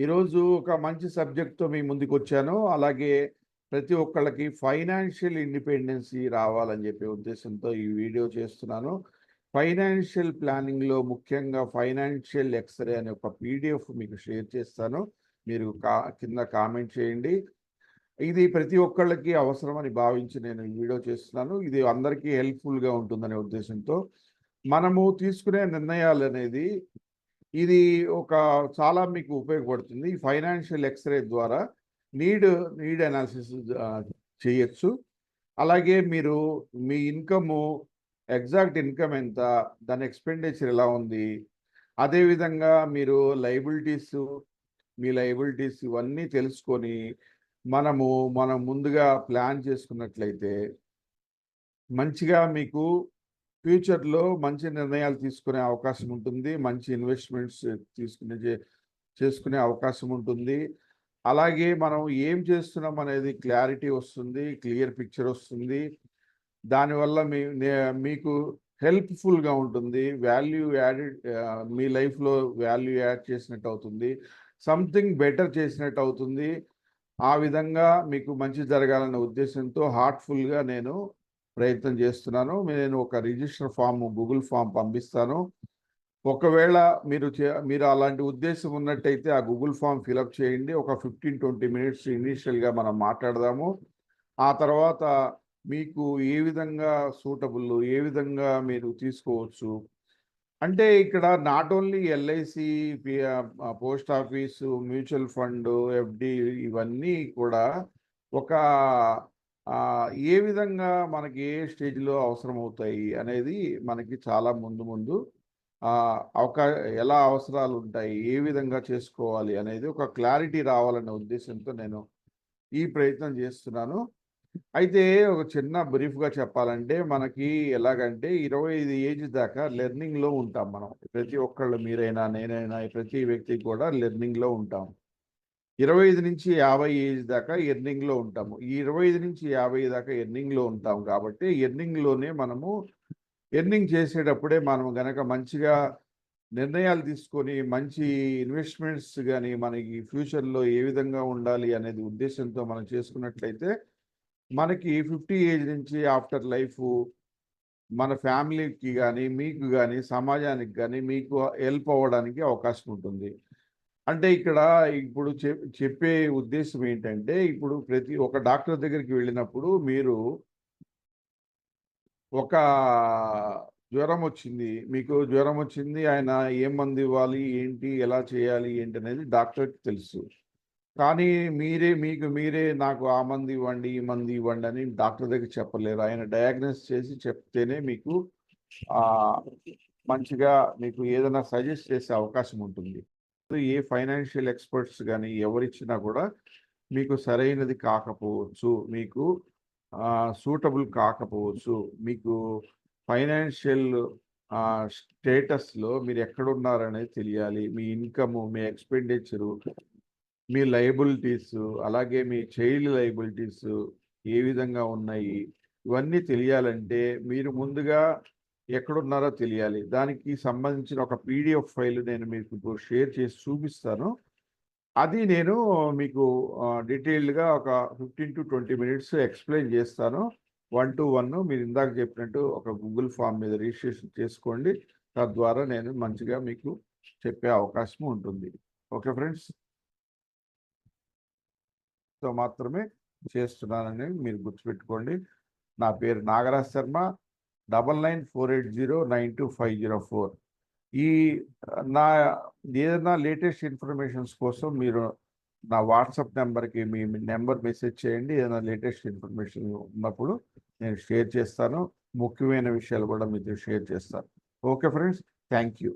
ఈరోజు ఒక మంచి సబ్జెక్ట్‌తో మీ ముందుకొచ్చాను. అలాగే ప్రతి ఒక్కళ్ళకి ఫైనాన్షియల్ ఇండిపెండెన్సీ రావాలని చెప్పే ఉద్దేశంతో ఈ వీడియో చేస్తున్నాను. ఫైనాన్షియల్ ప్లానింగ్‌లో ముఖ్యంగా ఫైనాన్షియల్ ఎక్స్‌రే అనే ఒక పీడిఎఫ్ మీకు షేర్ చేస్తాను. మీరు కా కింద కామెంట్ చేయండి. ఇది ప్రతి ఒక్కళ్ళకి అవసరమని భావించి నేను ఈ వీడియో చేస్తున్నాను. ఇది అందరికీ హెల్ప్‌ఫుల్‌గా ఉంటుందనే ఉద్దేశంతో. మనము తీసుకునే నిర్ణయాలు అనేది ఇది ఒక చాలా మీకు ఉపయోగపడుతుంది. ఈ ఫైనాన్షియల్ ఎక్స్‌రే ద్వారా నీడ్ నీడ్ అనాలిసిస్ చేయొచ్చు. అలాగే మీరు మీ ఇన్‌కము ఎగ్జాక్ట్ ఇన్‌కమ్ ఎంత? దాని ఎక్స్‌పెండిచర్ ఎలా ఉంది? అదేవిధంగా మీరు లైబిలిటీస్ మీ లైబిలిటీస్ ఇవన్నీ తెలుసుకొని మనము మనం ముందుగా ప్లాన్ చేసుకున్నట్లయితే మంచిగా మీకు ఫ్యూచర్‌లో మంచి నిర్ణయాలు తీసుకునే అవకాశం ఉంటుంది. మంచి ఇన్వెస్ట్‌మెంట్స్ తీసుకునే చే చేసుకునే అవకాశం ఉంటుంది. అలాగే మనం ఏం చేస్తున్నాం అనేది క్లారిటీ వస్తుంది. క్లియర్ పిక్చర్ వస్తుంది. దానివల్ల మీ నే మీకు హెల్ప్‌ఫుల్‌గా ఉంటుంది. వాల్యూ యాడెడ్ మీ లైఫ్‌లో వాల్యూ యాడ్ చేసినట్టు అవుతుంది. సంథింగ్ బెటర్ చేసినట్టు అవుతుంది. ఆ విధంగా మీకు మంచి జరగాలనే ఉద్దేశంతో హార్ట్‌ఫుల్‌గా నేను ప్రయత్నం చేస్తున్నాను. నేను ఒక రిజిస్టర్ ఫామ్ గూగుల్ ఫామ్ పంపిస్తాను. ఒకవేళ మీరు చే మీరు అలాంటి ఉద్దేశం ఉన్నట్టయితే ఆ గూగుల్ ఫామ్ ఫిలప్ చేయండి. ఒక 15, 20 మినిట్స్ ఇనీషియల్‌గా మనం మాట్లాడదాము. ఆ తర్వాత మీకు ఏ విధంగా సూటబుల్ ఏ విధంగా మీరు తీసుకోవచ్చు. అంటే ఇక్కడ not only LIC, post office, mutual fund, FD ఇవన్నీ కూడా ఒక ఏ విధంగా మనకి ఏ స్టేజ్‌లో అవసరం అవుతాయి అనేది మనకి చాలా ముందు ముందు అవకా ఎలా అవసరాలు ఉంటాయి? ఏ విధంగా చేసుకోవాలి? అనేది ఒక క్లారిటీ రావాలనే ఉద్దేశంతో నేను ఈ ప్రయత్నం చేస్తున్నాను. అయితే ఒక చిన్న బ్రీఫ్‌గా చెప్పాలంటే మనకి ఎలాగంటే 25 ఏజ్ దాకా లెర్నింగ్‌లో ఉంటాం మనం. ప్రతి ఒక్కళ్ళు మీరైనా, నేనైనా ప్రతి వ్యక్తి కూడా లెర్నింగ్‌లో ఉంటాం. 25-50 ఏజ్ దాకా ఎర్నింగ్‌లో ఉంటాము. ఈ 25-50 దాకా ఎర్నింగ్‌లో ఉంటాం కాబట్టి ఎర్నింగ్‌లోనే మనము ఎర్నింగ్ చేసేటప్పుడే మనం గనక మంచిగా నిర్ణయాలు తీసుకొని మంచి ఇన్వెస్ట్‌మెంట్స్ కానీ మనకి ఫ్యూచర్‌లో ఏ విధంగా ఉండాలి అనేది ఉద్దేశంతో మనం చేసుకున్నట్లయితే మనకి 50 ఏజ్ నుంచి ఆఫ్టర్ లైఫ్ మన ఫ్యామిలీకి కానీ మీకు కానీ సమాజానికి కానీ మీకు హెల్ప్ అవ్వడానికి అవకాశం ఉంటుంది. అంటే ఇక్కడ ఇప్పుడు చె చెప్పే ఉద్దేశం ఏంటంటే ఇప్పుడు ప్రతి ఒక డాక్టర్ దగ్గరికి వెళ్ళినప్పుడు మీరు ఒక జ్వరం వచ్చింది. మీకు జ్వరం వచ్చింది. ఆయన ఏం మందు ఇవ్వాలి? ఏంటి? ఎలా చేయాలి? ఏంటి? అనేది డాక్టర్‌కి తెలుసు. కానీ మీరే మీకు మీరే నాకు ఆ మంది ఇవ్వండి, ఈ మంది ఇవ్వండి అని డాక్టర్ దగ్గర చెప్పలేరు. ఆయన డయాగ్నోస్ చేసి చెప్తేనే మీకు మంచిగా మీకు ఏదైనా సజెస్ట్ చేసే అవకాశం ఉంటుంది. ఏ ఫైనాన్షియల్ ఎక్స్‌పర్ట్స్ కానీ ఎవరిచ్చినా కూడా మీకు సరైనది కాకపోవచ్చు. మీకు సూటబుల్ కాకపోవచ్చు. మీకు ఫైనాన్షియల్ స్టేటస్‌లో మీరు ఎక్కడున్నారనేది తెలియాలి. మీ ఇన్కమ్ మీ ఎక్స్‌పెండిచరు, మీ లయబిలిటీస్ అలాగే మీ చైల్డ్ లయబిలిటీస్ ఏ విధంగా ఉన్నాయి? ఇవన్నీ తెలియాలంటే మీరు ముందుగా ఎక్కడున్నారో తెలియాలి. దానికి సంబంధించిన ఒక పీడిఎఫ్ ఫైల్ నేను మీకు ఇప్పుడు షేర్ చేసి చూపిస్తాను. అది నేను మీకు డీటెయిల్డ్‌గా ఒక 15-20 మినిట్స్ ఎక్స్‌ప్లెయిన్ చేస్తాను. వన్ టు వన్ మీరు ఇందాక చెప్పినట్టు ఒక గూగుల్ ఫామ్ మీద రిజిస్ట్రేషన్ చేసుకోండి. తద్వారా నేను మంచిగా మీకు చెప్పే అవకాశం ఉంటుంది. Okay friends. తో మాత్రమే చేస్తున్నానని మీరు గుర్తుపెట్టుకోండి. నా పేరు నాగరాజ్ శర్మ. 9948092504 ఈ నా ఏదైనా లేటెస్ట్ ఇన్ఫర్మేషన్స్ కోసం మీరు నా వాట్సాప్ నెంబర్కి మీ నెంబర్ మెసేజ్ చేయండి. ఏదైనా లేటెస్ట్ ఇన్ఫర్మేషన్ ఉన్నప్పుడు నేను షేర్ చేస్తాను. ముఖ్యమైన విషయాలు కూడా మీతో షేర్ చేస్తాను. Okay friends. Thank you.